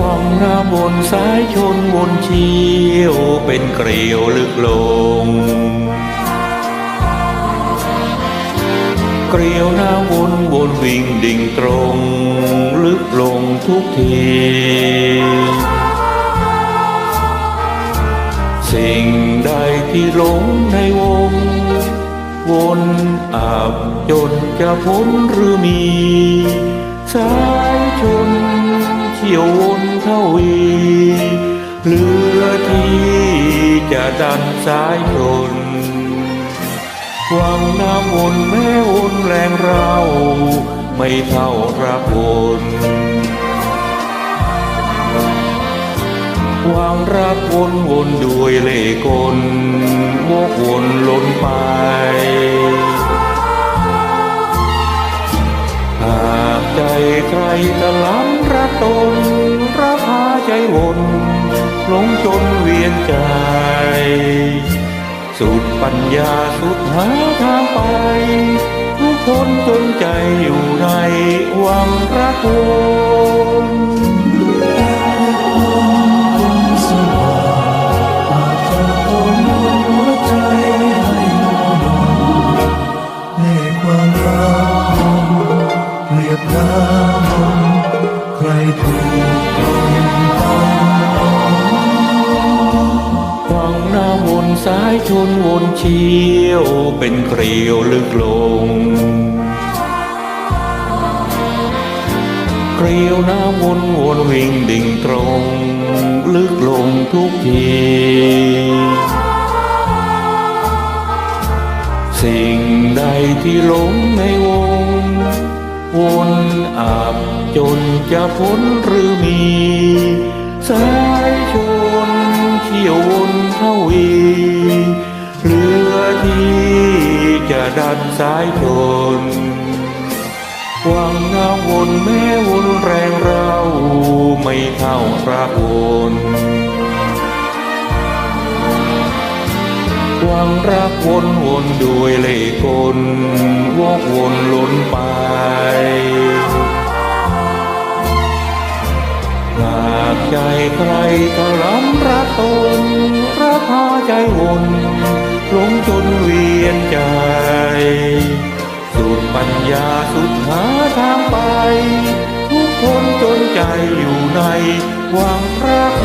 วังหน้ำวนสายชนวนเชี่ยวเป็นเกลียวลึกลง เกลียวหน้ำวนวนวิ่งดิ่งตรง ลึกลงทุกทีสิ่งใดที่หลงในวง วนอาบจนจะพ้นหรือมี สายชน เชี่ยววนเทวีเหลือที่จะดันสายชนวังน้ำวนแม้วนแรงเรา ไม่เท่ารักวนวางรักวนวนด้วยเล่กลวกวนล้นไป หากใจใครตะล้ำ ตนระพาใจวนหลงจนเวียนใจ สุดปัญญาสุดหาทางไป ทุกคนจนใจอยู่ในวังรักวน วังน้ำวนสายชนวนเชี่ยว เป็นเกลียวลึกลง เกลียวน้ำวนวนวิ่งดิ่งตรง ลึกลงทุกทีสิ่งใดที่หลงในวง วนอาบ จนจะพ้นหรือมีสายชนเที่ยววนเท่าวีเหลือที่จะดันสายชนวังน้ำวนแม้วนแรงเราไม่เท่าพรักวนวังรักวนวนด้วยเล่กลวกวนล้นไปากใครกระลำรักตนรักพาใจวนหลงจนเวียนใจ สุดปัญญาสุดหาทางไป ทุกคนจนใจอยู่ในวังพระโค